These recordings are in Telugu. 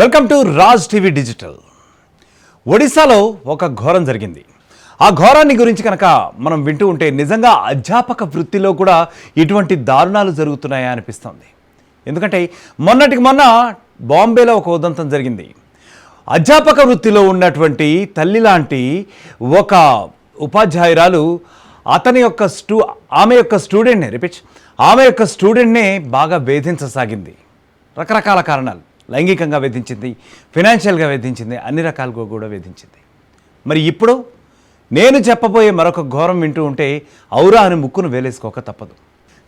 Welcome to Raj TV digital ఒడిశాలో ఒక ఘోరం జరిగింది. ఆ ఘోరాన్ని గురించి కనుక మనం వింటూ ఉంటే నిజంగా అధ్యాపక వృత్తిలో కూడా ఇటువంటి దారుణాలు జరుగుతున్నాయా అనిపిస్తుంది. ఎందుకంటే మొన్నటికి మొన్న బాంబేలో ఒక ఉదంతం జరిగింది. అధ్యాపక వృత్తిలో ఉన్నటువంటి తల్లి లాంటి ఒక ఉపాధ్యాయురాలు అతని యొక్క స్టూ ఆమె యొక్క స్టూడెంట్ని రిపీట్ ఆమె యొక్క స్టూడెంట్నే బాగా వేధించసాగింది. రకరకాల కారణాలు. లైంగికంగా వేధించింది ఫినాన్షియల్గా వేధించింది అన్ని రకాలుగా కూడా వేధించింది. మరి ఇప్పుడు నేను చెప్పబోయే మరొక ఘోరం వింటూ ఉంటే ఔరా అని ముక్కును వేలేసుకోక తప్పదు.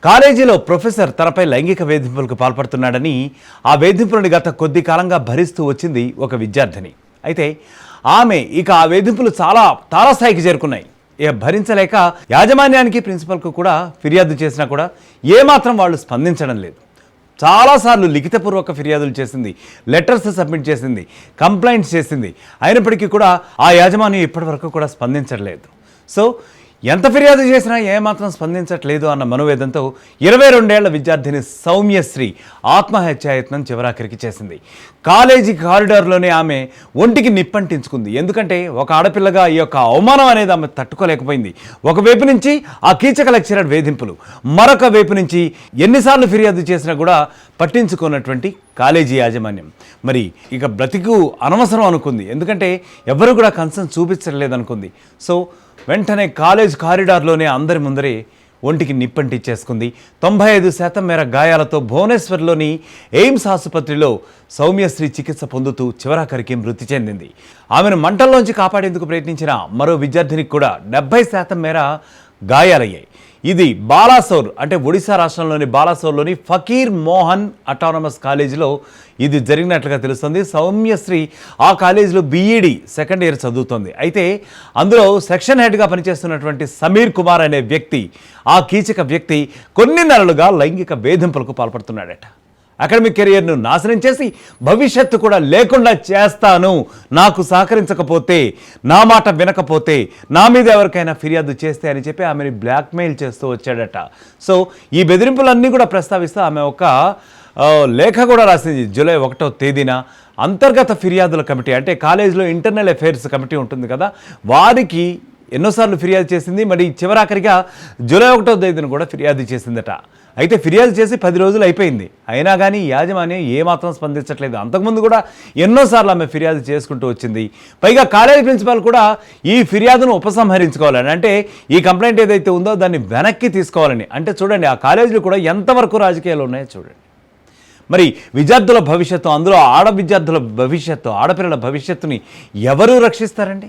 కాలేజీలో ప్రొఫెసర్ తనపై లైంగిక వేధింపులకు పాల్పడుతున్నాడని ఆ వేధింపులను గత కొద్ది కాలంగా భరిస్తూ వచ్చింది ఒక విద్యార్థిని. అయితే ఆమె ఇక ఆ వేధింపులు చాలా తారాస్థాయికి చేరుకున్నాయి. ఇక భరించలేక యాజమాన్యానికి ప్రిన్సిపల్కు కూడా ఫిర్యాదు చేసినా కూడా ఏమాత్రం వాళ్ళు స్పందించడం లేదు. చాలాసార్లు లిఖితపూర్వక ఫిర్యాదులు చేసింది లెటర్స్ సబ్మిట్ చేసింది కంప్లైంట్స్ చేసింది. అయినప్పటికీ కూడా ఆ యాజమాన్యం ఇప్పటివరకు కూడా స్పందించట్లేదు. సో ఎంత ఫిర్యాదు చేసినా ఏమాత్రం స్పందించట్లేదు అన్న మనోవేదంతో ఇరవై రెండేళ్ళ విద్యార్థిని సౌమ్యశ్రీ ఆత్మహత్యాయత్నం చివరాఖరికి చేసింది. కాలేజీ కారిడార్లోనే ఆమె ఒంటికి నిప్పంటించుకుంది. ఎందుకంటే ఒక ఆడపిల్లగా ఈ యొక్క అవమానం అనేది ఆమె తట్టుకోలేకపోయింది. ఒకవైపు నుంచి ఆ కీచక లెక్చరర్ వేధింపులు మరొక వైపు నుంచి ఎన్నిసార్లు ఫిర్యాదు చేసినా కూడా పట్టించుకున్నటువంటి కాలేజీ యాజమాన్యం. మరి ఇక బ్రతికు అనవసరం అనుకుంది. ఎందుకంటే ఎవరు కూడా కన్సర్న్ చూపించలేదు అనుకుంది సో వెంటనే కాలేజ్ కారిడార్లోనే అందరి ముందరే ఒంటికి నిప్పంటిచ్చేసుకుంది. తొంభై ఐదు శాతం మేర గాయాలతో భువనేశ్వర్లోని ఎయిమ్స్ ఆసుపత్రిలో సౌమ్యశ్రీ చికిత్స పొందుతూ చివరాఖరికి మృతి చెందింది. ఆమెను మంటల్లోంచి కాపాడేందుకు ప్రయత్నించిన మరో విద్యార్థినికి కూడా డెబ్బై శాతం మేర గాయాలయ్యాయి. ఇది బాలాసోర్ అంటే ఒడిశా రాష్ట్రంలోని బాలాసోర్లోని ఫకీర్ మోహన్ అటానమస్ కాలేజీలో ఇది జరిగినట్లుగా తెలుస్తుంది. సౌమ్యశ్రీ ఆ కాలేజీలో బీఈడి సెకండ్ ఇయర్ చదువుతోంది. అయితే అందులో సెక్షన్ హెడ్గా పనిచేస్తున్నటువంటి సమీర్ కుమార్ అనే వ్యక్తి ఆ కీచక వ్యక్తి కొన్ని నెలలుగా లైంగిక వేధింపులకు పాల్పడుతున్నాడట. అకాడమిక్ కెరియర్ను నాశనం చేసి భవిష్యత్తు కూడా లేకుండా చేస్తాను. నాకు సహకరించకపోతే నా మాట వినకపోతే నా మీద ఎవరికైనా ఫిర్యాదు చేస్తే అని చెప్పి ఆమెని బ్లాక్మెయిల్ చేస్తూ వచ్చాడట. సో ఈ బెదిరింపులన్నీ కూడా ప్రస్తావిస్తూ ఆమె ఒక లేఖ కూడా రాసింది జూలై ఒకటో తేదీన. అంతర్గత ఫిర్యాదుల కమిటీ అంటే కాలేజీలో ఇంటర్నల్ అఫైర్స్ కమిటీ ఉంటుంది కదా వారికి ఎన్నోసార్లు ఫిర్యాదు చేసింది మరి చివరాఖరిగా జూలై ఒకటో తేదీన కూడా ఫిర్యాదు చేసిందట. అయితే ఫిర్యాదు చేసి పది రోజులు అయిపోయింది. అయినా కానీ యాజమాన్యం ఏమాత్రం స్పందించట్లేదు. అంతకుముందు కూడా ఎన్నోసార్లు ఆమె ఫిర్యాదు చేసుకుంటూ వచ్చింది. పైగా కాలేజీ ప్రిన్సిపాల్ కూడా ఈ ఫిర్యాదును ఉపసంహరించుకోవాలని అంటే ఈ కంప్లైంట్ ఏదైతే ఉందో దాన్ని వెనక్కి తీసుకోవాలని. అంటే చూడండి ఆ కాలేజీలు కూడా ఎంతవరకు రాజకీయాలు ఉన్నాయో చూడండి. మరి విద్యార్థుల భవిష్యత్తు అందులో ఆడ విద్యార్థుల భవిష్యత్తు ఆడపిల్లల భవిష్యత్తుని ఎవరు రక్షిస్తారండి?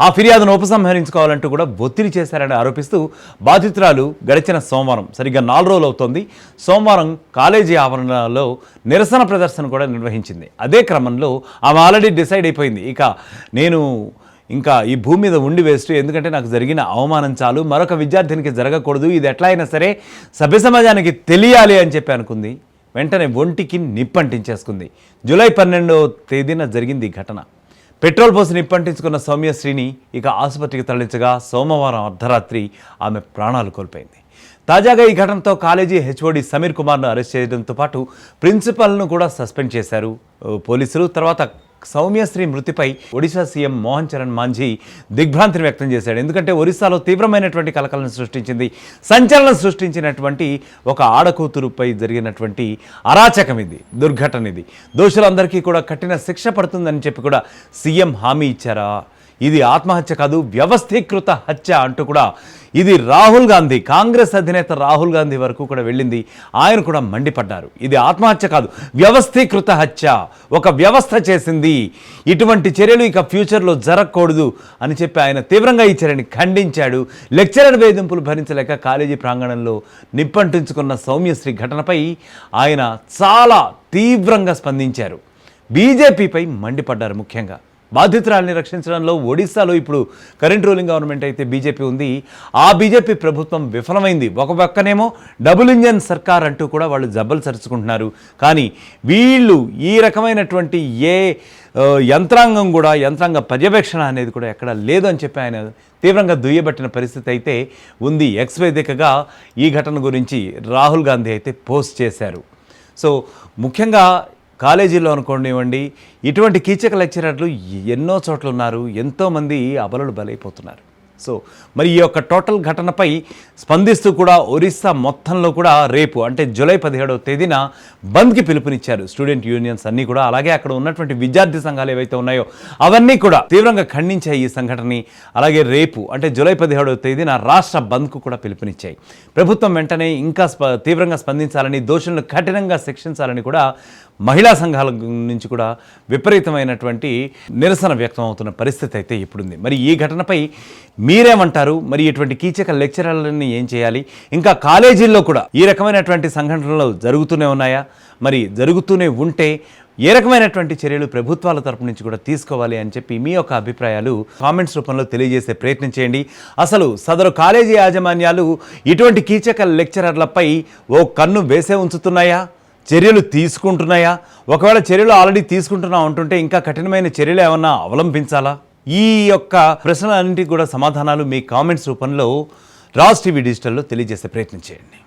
ఆ ఫిర్యాదును ఉపసంహరించుకోవాలంటూ కూడా ఒత్తిడి చేశారని ఆరోపిస్తూ బాధితురాలు గడిచిన సోమవారం సరిగ్గా నాలుగు రోజులు అవుతోంది. సోమవారం కాలేజీ ఆవరణలో నిరసన ప్రదర్శన కూడా నిర్వహించింది. అదే క్రమంలో ఆమె ఆల్రెడీ డిసైడ్ అయిపోయింది. ఇక నేను ఇంకా ఈ భూమి మీద ఉండి వేస్ట్ ఎందుకంటే నాకు జరిగిన అవమానం చాలు మరొక విద్యార్థినికి జరగకూడదు ఇది ఎట్లా అయినా సరే సభ్య సమాజానికి తెలియాలి అని చెప్పి అనుకుంది. వెంటనే ఒంటికి నిప్పంటించేసుకుంది. జూలై పన్నెండో తేదీన జరిగింది ఈ ఘటన. పెట్రోల్ పోసి నిప్పంటించుకున్న సౌమ్యశ్రీని ఇక ఆసుపత్రికి తరలించగా సోమవారం అర్ధరాత్రి ఆమె ప్రాణాలు కోల్పోయింది. తాజాగా ఈ ఘటనతో కాలేజీ హెచ్ఓడి సమీర్ కుమార్ను అరెస్ట్ చేయడంతో పాటు ప్రిన్సిపల్ను కూడా సస్పెండ్ చేశారు. పోలీసులు తర్వాత సౌమ్యశ్రీ మృతిపై ఒడిశా సీఎం మోహన్ చరణ్ మాంఝీ దిగ్భ్రాంతిని వ్యక్తం చేశాడు. ఎందుకంటే ఒరిస్సాలో తీవ్రమైనటువంటి కలకలను సృష్టించింది సంచలనం సృష్టించినటువంటి ఒక ఆడకూతురుపై జరిగినటువంటి అరాచకం ఇది దుర్ఘటన ఇది దోషులందరికీ కూడా కఠిన శిక్ష పడుతుందని చెప్పి కూడా సీఎం హామీ ఇచ్చారా? ఇది ఆత్మహత్య కాదు వ్యవస్థీకృత హత్య అంటూ కూడా ఇది రాహుల్ గాంధీ కాంగ్రెస్ అధినేత రాహుల్ గాంధీ వరకు కూడా వెళ్ళింది. ఆయన కూడా మండిపడ్డారు. ఇది ఆత్మహత్య కాదు వ్యవస్థీకృత హత్య. ఒక వ్యవస్థ చేసింది. ఇటువంటి చర్యలు ఇక ఫ్యూచర్లో జరగకూడదు అని చెప్పి ఆయన తీవ్రంగా ఈ చర్యని ఖండించాడు. లెక్చరర్ వేధింపులు భరించలేక కాలేజీ ప్రాంగణంలో నిప్పంటించుకున్న సౌమ్యశ్రీ ఘటనపై ఆయన చాలా తీవ్రంగా స్పందించారు. బీజేపీపై మండిపడ్డారు ముఖ్యంగా. బాధితురాల్ని రక్షించడంలో ఒడిశాలో ఇప్పుడు కరెంట్ రూలింగ్ గవర్నమెంట్ అయితే బీజేపీ ఉంది. ఆ బీజేపీ ప్రభుత్వం విఫలమైంది. ఒక పక్కనేమో డబుల్ ఇంజన్ సర్కార్ అంటూ కూడా వాళ్ళు జబ్బలు సరుచుకుంటున్నారు. కానీ వీళ్ళు ఈ రకమైనటువంటి ఏ యంత్రాంగం కూడా యంత్రాంగ పర్యవేక్షణ అనేది కూడా ఎక్కడ లేదు అని చెప్పి ఆయన తీవ్రంగా దుయ్యబట్టిన పరిస్థితి అయితే ఉంది. ఎక్స్ వేదికగా ఈ ఘటన గురించి రాహుల్ గాంధీ అయితే పోస్ట్ చేశారు. సో ముఖ్యంగా కాలేజీలో అనుకోనివ్వండి ఇటువంటి కీచక లెక్చరర్లు ఎన్నో చోట్ల ఉన్నారు ఎంతోమంది అబలలు బలైపోతున్నారు. సో మరి ఈ యొక్క టోటల్ ఘటనపై స్పందిస్తూ కూడా ఒరిస్సా మొత్తంలో కూడా రేపు అంటే జూలై పదిహేడవ తేదీన బంద్కి పిలుపునిచ్చారు. స్టూడెంట్ యూనియన్స్ అన్నీ కూడా అలాగే అక్కడ ఉన్నటువంటి విద్యార్థి సంఘాలు ఏవైతే ఉన్నాయో అవన్నీ కూడా తీవ్రంగా ఖండించాయి ఈ సంఘటనని. అలాగే రేపు అంటే జూలై పదిహేడవ తేదీన రాష్ట్ర బంద్కు కూడా పిలుపునిచ్చాయి. ప్రభుత్వం వెంటనే ఇంకా తీవ్రంగా స్పందించాలని దోషులను కఠినంగా శిక్షించాలని కూడా మహిళా సంఘాల నుంచి కూడా విపరీతమైనటువంటి నిరసన వ్యక్తం అవుతున్న పరిస్థితి అయితే ఇప్పుడుంది. మరి ఈ ఘటనపై మీరేమంటారు? మరి ఇటువంటి కీచక లెక్చరర్లని ఏం చేయాలి? ఇంకా కాలేజీల్లో కూడా ఈ రకమైనటువంటి సంఘటనలు జరుగుతూనే ఉన్నాయా? మరి జరుగుతూనే ఉంటే ఏ రకమైనటువంటి చర్యలు ప్రభుత్వాల తరపు నుంచి కూడా తీసుకోవాలి అని చెప్పి మీ యొక్క అభిప్రాయాలు కామెంట్స్ రూపంలో తెలియజేసే ప్రయత్నం చేయండి. అసలు సదరు కాలేజీ యాజమాన్యాలు ఇటువంటి కీచక లెక్చరర్లపై ఓ కన్ను వేసే ఉంచుతున్నాయా? చర్యలు తీసుకుంటున్నాయా? ఒకవేళ చర్యలు ఆల్రెడీ తీసుకుంటున్నా ఉంటుంటే ఇంకా కఠినమైన చర్యలు ఏమన్నా అవలంబించాలా? ఈ యొక్క ప్రశ్నలన్నింటికి కూడా సమాధానాలు మీ కామెంట్స్ రూపంలో రాజ్ టీవీ డిజిటల్లో తెలియజేసే ప్రయత్నం చేయండి.